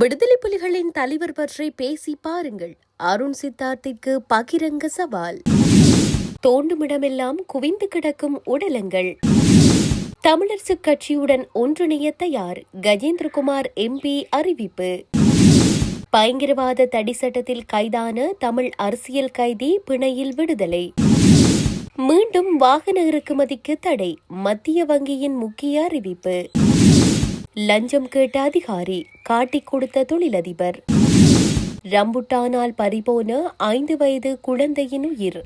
விடுதலை புலிகளின் தலைவர் பற்றி பேசி பாருங்கள். அருண் சித்தார்த்திற்கு பகிரங்க சவால். தோண்டுமிடமெல்லாம் குவிந்து கிடக்கும் உடலங்கள். தமிழரசு கட்சியுடன் ஒன்றிணைய தயார் கஜேந்திரகுமார் எம்பி அறிவிப்பு. பயங்கரவாத தடி சட்டத்தில் கைதான தமிழ் அரசியல் கைதி பிணையில் விடுதலை. மீண்டும் வாகன இறக்குமதிக்கு தடை மத்திய வங்கியின் முக்கிய அறிவிப்பு. லஞ்சம் கேட்ட அதிகாரி காட்டிக் கொடுத்த தொழிலதிபர். ரம்புட்டானால் பறிபோன ஐந்து வயது குழந்தையின் உயிர்.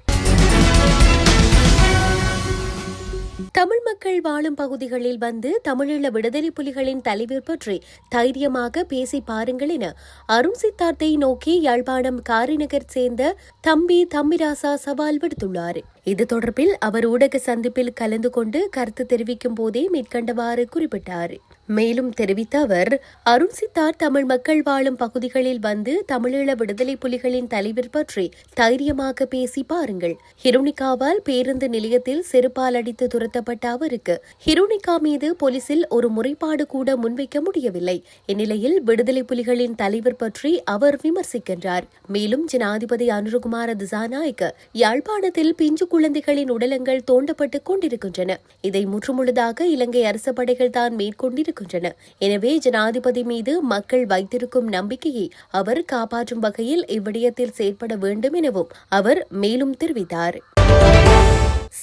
தமிழ் மக்கள் வாழும் பகுதிகளில் வந்து தமிழீழ விடுதலை புலிகளின் தலைவர் பற்றி தைரியமாக பேசி பாருங்கள் என அருண் சித்தார்த்தை நோக்கி யாழ்ப்பாணம் காரிநகர் சேர்ந்த தம்பி தம்பிராசா சவால் விடுத்துள்ளார். இது தொடர்பில் அவர் ஊடக சந்திப்பில் கலந்து கொண்டு கருத்து தெரிவிக்கும் போதே மேற்கண்டவாறு குறிப்பிட்டார். மேலும் தெரிவித்த அவர் அருண் சித்தார் தமிழ் மக்கள் வாழும் பகுதிகளில் வந்து தமிழீழ விடுதலை புலிகளின் தலைவர் பற்றி தைரியமாக பேசி பாருங்கள். ஹிருனிகாவால் பேருந்து நிலையத்தில் செருப்பால் அடித்து துரத்தப்பட்ட அவருக்கு ஹிருனிகா மீது போலீசில் ஒரு முறைப்பாடு கூட முன்வைக்க முடியவில்லை. இந்நிலையில் விடுதலை புலிகளின் தலைவர் பற்றி அவர் விமர்சிக்கின்றார். மேலும் ஜனாதிபதி அனுருகுமார திசாநாயக்க யாழ்ப்பாணத்தில் பிஞ்சு குழந்தைகளின் உடலங்கள் தோண்டப்பட்டுக் கொண்டிருக்கின்றன. இதை முற்றுமுழுதாக இலங்கை அரச படைகள் தான் மேற்கொண்டிருக்கின்றன எனவே ஜனாதிபதி மீது மக்கள் வைத்திருக்கும் நம்பிக்கையை அவர் காப்பாற்றும் வகையில் இவ்விடயத்தில் செயற்பட வேண்டும் எனவும் அவர் மேலும் தெரிவித்தார்.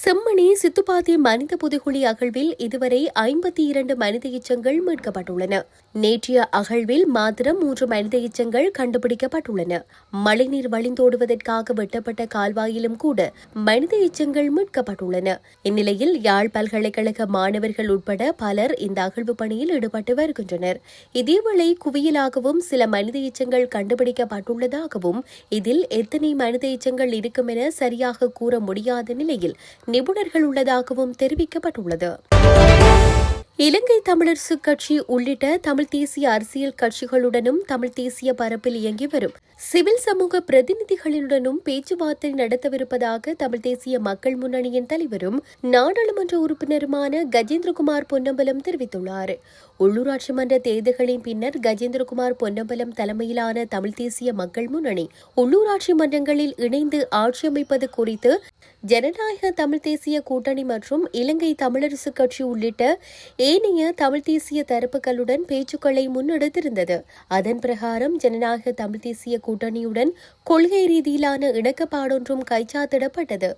செம்மணி சித்துப்பாத்தி மனித புதுகுழி அகழ்வில் இதுவரை ஐம்பத்தி இரண்டு மனித எச்சங்கள் மீட்கப்பட்டுள்ளன. நேற்றைய அகழ்வில் மாத்திரம் மூன்று மனித எச்சங்கள் கண்டுபிடிக்கப்பட்டுள்ளன. மழைநீர் வழிந்தோடுவதற்காக வெட்டப்பட்ட கால்வாயிலும் கூட மனித எச்சங்கள் மீட்கப்பட்டுள்ளன. இந்நிலையில் யாழ் பல்கலைக்கழக மாணவர்கள் உட்பட பலர் இந்த அகழ்வு பணியில் ஈடுபட்டு வருகின்றனர். இதேவேளை குவியலாகவும் சில மனித எச்சங்கள் கண்டுபிடிக்கப்பட்டுள்ளதாகவும் இதில் எத்தனை மனித எச்சங்கள் இருக்கும் என சரியாக கூற முடியாத நிலையில் நிபுணர்கள் உள்ளதாகவும் தெரிவிக்கப்பட்டுள்ளது. இலங்கை தமிழரசு கட்சி உள்ளிட்ட தமிழ் தேசிய அரசியல் கட்சிகளுடனும் தமிழ் தேசிய பரப்பில் இயங்கி வரும். சிவில் சமூக பிரதிநிதிகளுடனும் பேச்சுவார்த்தை நடத்தவிருப்பதாக தமிழ் தேசிய மக்கள் முன்னணியின் தலைவரும் நாடாளுமன்ற உறுப்பினருமான கஜேந்திரகுமார் பொன்னம்பலம் தெரிவித்துள்ளார். உள்ளூராட்சி மன்ற தேர்தல்களின் பின்னர் கஜேந்திரகுமார் பொன்னம்பலம் தலைமையிலான தமிழ் தேசிய மக்கள் முன்னணி உள்ளூராட்சி மன்றங்களில் இணைந்து ஆட்சி அமைப்பது குறித்து ஜனநாயக தமிழ் தேசிய கூட்டணி மற்றும் இலங்கை தமிழரசு கட்சி உள்ளிட்ட ஏனைய தமிழ் தேசிய தரப்புகளுடன் பேச்சுக்களை முன்னெடுத்திருந்தது. அதன் பிரகாரம் ஜனநாயக தமிழ் தேசிய கூட்டணியுடன் கொள்கை ரீதியிலான இணக்கப்பாடொன்றும் கைச்சாத்திடப்பட்டது.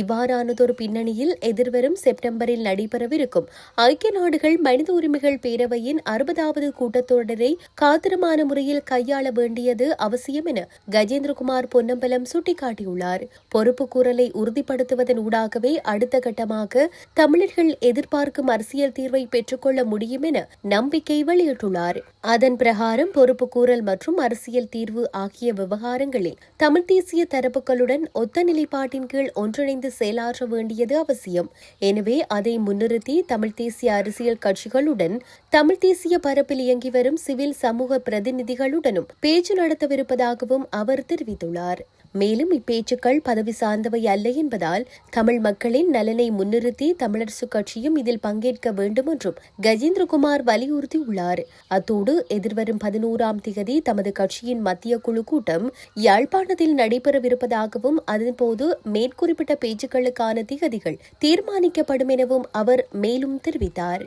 இவ்வாறானதொரு பின்னணியில் எதிர்வரும் செப்டம்பரில் நடைபெறவிருக்கும் ஐக்கிய நாடுகள் மனித உரிமைகள் பேரவையின் அறுபதாவது கூட்டத்தொடரை காத்திரமான முறையில் கையாள வேண்டியது அவசியம் என கஜேந்திரகுமார் பொன்னம்பலம் சுட்டிக்காட்டியுள்ளார். பொறுப்பு கூறலை உறுதிப்படுத்துவதன் ஊடாகவே அடுத்த கட்டமாக தமிழர்கள் எதிர்பார்க்கும் அரசியல் தீர்வை பெற்றுக்கொள்ள முடியும் என நம்பிக்கை வெளியிட்டுள்ளார். அதன் பிரகாரம் பொறுப்பு கூறல் மற்றும் அரசியல் தீர்வு ஆகிய விவகாரங்களில் தமிழ் தேசிய தரப்புகளுடன் ஒத்த நிலைப்பாட்டின் கீழ் ஒன்றிணைந்து செயலாற்ற வேண்டியது அவசியம். எனவே அதை முன்னிறுத்தி தமிழ் தேசிய அரசியல் கட்சிகளுடன் தமிழ் தேசிய பரப்பில் இயங்கி வரும் சிவில் சமூக பிரதிநிதிகளுடனும் பேச்சு நடத்தவிருப்பதாகவும் அவர் தெரிவித்துள்ளார். மேலும் இப்பேச்சுக்கள் பதவி சார்ந்தவை அல்ல என்பதால் தமிழ் மக்களின் நலனை முன்னிறுத்தி தமிழரசு கட்சியும் இதில் பங்கேற்க வேண்டும் என்றும் கஜேந்திரகுமார் வலியுறுத்தியுள்ளார். அத்தோடு எதிர்வரும் பதினோராம் திகதி தமது கட்சியின் மத்திய குழு கூட்டம் யாழ்ப்பாணத்தில் நடைபெறவிருப்பதாகவும் அதன்போது மேற்குறிப்பிட்ட பேச்சுக்களுக்கான திகதிகள் தீர்மானிக்கப்படும் எனவும் அவர் மேலும் தெரிவித்தார்.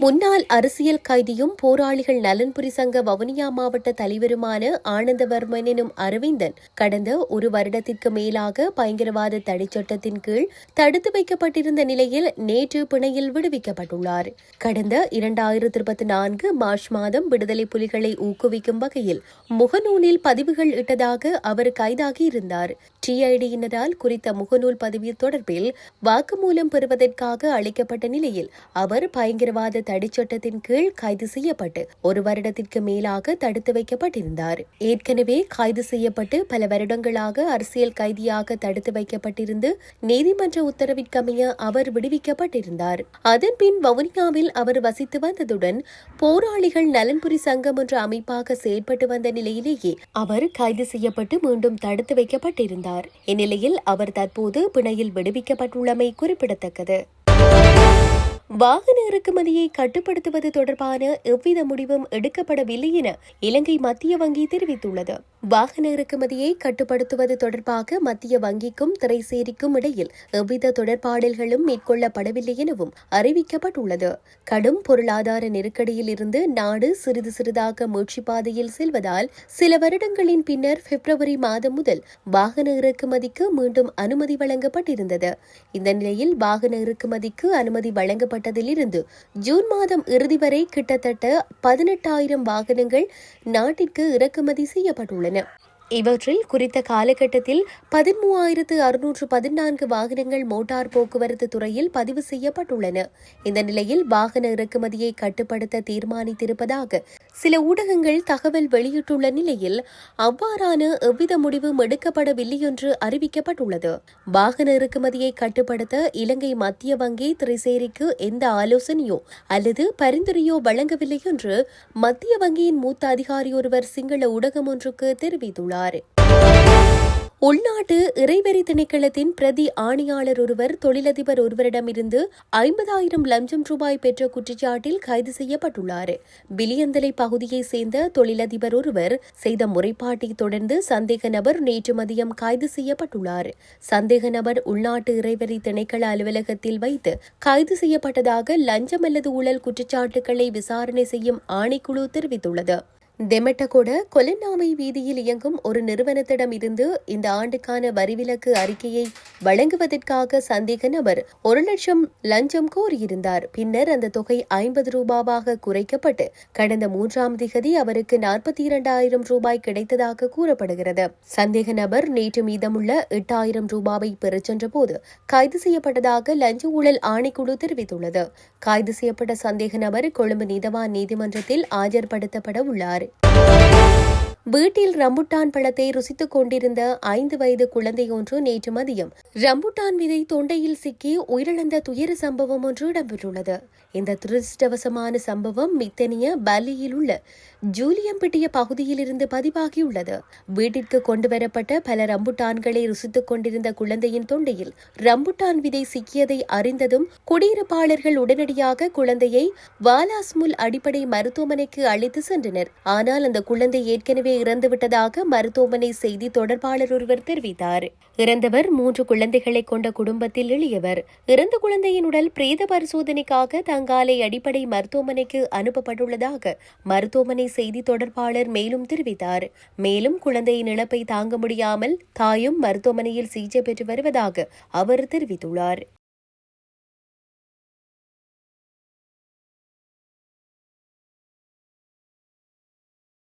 முன்னாள் அரசியல் கைதியும் போராளிகள் நலன்புரி சங்க வவுனியா மாவட்ட தலைவருமான ஆனந்தவர்மன் எனும் அரவிந்தன் கடந்த ஒரு வருடத்திற்கு மேலாக பயங்கரவாத தடைச் சட்டத்தின் கீழ் தடுத்து வைக்கப்பட்டிருந்த நிலையில் நேற்று பிணையில் விடுவிக்கப்பட்டுள்ளார். கடந்த இரண்டாயிரத்தி இருபத்தி நான்கு மார்ச் மாதம் விடுதலை புலிகளை ஊக்குவிக்கும் வகையில் முகநூலில் பதிவுகள் இட்டதாக அவர் கைதாகி இருந்தார் டிஐடியினரால் குறித்த முகநூல் பதிவு தொடர்பில் வாக்குமூலம் பெறுவதற்காக அளிக்கப்பட்ட நிலையில் அவர் பயங்கரவாத தடிச்சட்டத்தின் கீழ் கைது செய்யப்பட்டு ஒரு வருடத்திற்கு மேலாக தடுத்து வைக்கப்பட்டிருந்தார். ஏற்கனவே கைது செய்யப்பட்டு பல வருடங்களாக அரசியல் கைதியாக தடுத்து வைக்கப்பட்டிருந்து நீதிமன்ற உத்தரவிற்கமைய அவர் விடுவிக்கப்பட்டிருந்தார். அதன்பின் வவுனியாவில் அவர் வசித்து வந்ததுடன் போராளிகள் நலன்புரி சங்கம் என்ற அமைப்பாக செயற்பட்டு வந்த நிலையிலேயே அவர் கைது செய்யப்பட்டு மீண்டும் தடுத்து வைக்கப்பட்டிருந்தார். இந்நிலையில் அவர் தற்போது பிணையில் விடுவிக்கப்பட்டுள்ளமை குறிப்பிடத்தக்கது. வாகன இறக்குமதியை கட்டுப்படுத்துவது தொடர்பான எவ்வித முடிவும் எடுக்கப்படவில்லை என இலங்கை மத்திய வங்கி தெரிவித்துள்ளது. வாகன இறக்குமதியை கட்டுப்படுத்துவது தொடர்பாக மத்திய வங்கிக்கும் திரைசேரிக்கும் இடையில் எவ்வித தொடர்பாடல்களும் மேற்கொள்ளப்படவில்லை எனவும் அறிவிக்கப்பட்டுள்ளது. கடும் பொருளாதார நெருக்கடியில் இருந்து நாடு சிறிது சிறிதாக மூச்சு பாதையில் செல்வதால் சில வருடங்களின் பின்னர் பிப்ரவரி மாதம் முதல் வாகன இறக்குமதிக்கு மீண்டும் அனுமதி வழங்கப்பட்டிருந்தது. இந்த நிலையில் வாகன இறக்குமதிக்கு அனுமதி வழங்கப்பட்டதிலிருந்து ஜூன் மாதம் இறுதி வரை கிட்டத்தட்ட பதினெட்டாயிரம் வாகனங்கள் நாட்டிற்கு இறக்குமதி செய்யப்பட்டுள்ளது செய்யப்பட்டுள்ளன இவற்றில் குறித்த காலகட்டத்தில் பதிமூவாயிரத்து அறுநூற்று பதினான்கு வாகனங்கள் மோட்டார் போக்குவரத்து துறையில் பதிவு செய்யப்பட்டுள்ளன. இந்த நிலையில் வாகன இறக்குமதியை கட்டுப்படுத்த தீர்மானித்திருப்பதாக சில ஊடகங்கள் தகவல் வெளியிட்டுள்ள நிலையில் அவ்வாறான எவ்வித முடிவும் எடுக்கப்படவில்லை என்று அறிவிக்கப்பட்டுள்ளது. வாகன இறக்குமதியை கட்டுப்படுத்த இலங்கை மத்திய வங்கி திரைசேரிக்கு எந்த ஆலோசனையோ அல்லது பரிந்துரையோ வழங்கவில்லை என்று மத்திய வங்கியின் மூத்த அதிகாரி ஒருவர் சிங்கள ஊடகம் ஒன்றுக்கு தெரிவித்துள்ளார் தெரிவித்துள்ளார். உள்நாட்டு இறைவரி திணைக்களத்தின் பிரதி ஆணையாளர் ஒருவர் தொழிலதிபர் ஒருவரிடமிருந்து ஐம்பதாயிரம் லஞ்சம் ரூபாய் பெற்ற குற்றச்சாட்டில் கைது செய்யப்பட்டுள்ளார். பிலியந்தலை பகுதியைச் சேர்ந்த தொழிலதிபர் ஒருவர் செய்த முறைப்பாட்டை தொடர்ந்து சந்தேக நபர் நேற்று மதியம் கைது செய்யப்பட்டுள்ளார். சந்தேக நபர் உள்நாட்டு இறைவரி திணைக்கள அலுவலகத்தில் வைத்து கைது செய்யப்பட்டதாக லஞ்சம் அல்லது ஊழல் குற்றச்சாட்டுகளை விசாரணை செய்யும் ஆணைக்குழு தெரிவித்துள்ளது. டெமெட்டகோட கொலன்னாமை வீதியில் இயங்கும் ஒரு நிறுவனத்திடம் இருந்து இந்த ஆண்டுக்கான வரிவிலக்கு அறிக்கையை வழங்குவதற்காக சந்தேக நபர் ஒரு லட்சம் லஞ்சம் கோரியிருந்தார். பின்னர் அந்த தொகை ஐம்பது ரூபாவாக குறைக்கப்பட்டு கடந்த மூன்றாம் திகதி அவருக்கு நாற்பத்தி இரண்டாயிரம் ரூபாய் கிடைத்ததாக கூறப்படுகிறது. சந்தேக நபர் நேற்று மீதமுள்ள எட்டாயிரம் ரூபாவை பெறச் சென்றபோது கைது செய்யப்பட்டதாக லஞ்ச ஊழல் ஆணைக்குழு தெரிவித்துள்ளது. கைது செய்யப்பட்ட சந்தேக நபர் கொழும்பு நீதவான் நீதிமன்றத்தில் ஆஜர்படுத்தப்பட உள்ளார். வீட்டில் ரம்புட்டான் பழத்தை ருசித்துக் கொண்டிருந்த ஐந்து வயது குழந்தை ஒன்று நேற்று மதியம். ரம்புட்டான் விதை தொண்டையில் சிக்கி உயிரிழந்த துயர சம்பவம் ஒன்று இடம்பெற்றுள்ளது. இந்த துரதிருஷ்டவசமான சம்பவம் மித்தனிய பலியில் உள்ள ஜூலியம்பிட்டிய பகுதியில் இருந்து பதிவாகியுள்ளது. வீட்டிற்கு கொண்டு வரப்பட்ட பல ரம்புட்டான்களை ருசித்துக் கொண்டிருந்த குழந்தையின் தொண்டையில் ரம்புட்டான் விதை சிக்கியதை அறிந்ததும் குடியிருப்பாளர்கள் உடனடியாக குழந்தையை வாலாஸ்முல் அடிப்படை மருத்துவமனைக்கு அழைத்து சென்றனர். ஆனால் அந்த குழந்தை ஏற்கனவே இறந்துவிட்டதாக மருத்துவமனை செய்தி தொடர்பாளர் ஒருவர் தெரிவித்தார். இறந்தவர் மூன்று குழந்தைகளை கொண்ட குடும்பத்தில் எளியவர் இறந்த குழந்தையின் உடல் பிரேத பரிசோதனைக்காக தங்காலை அடிப்படை மருத்துவமனைக்கு அனுப்பப்பட்டுள்ளதாக மருத்துவமனை செய்தி தொடர்பாளர் மேலும் தெரிவித்தார். மேலும் குழந்தையின் இழப்பை தாங்க முடியாமல் தாயும் மருத்துவமனையில் சிகிச்சை பெற்று வருவதாக அவர் தெரிவித்துள்ளார்.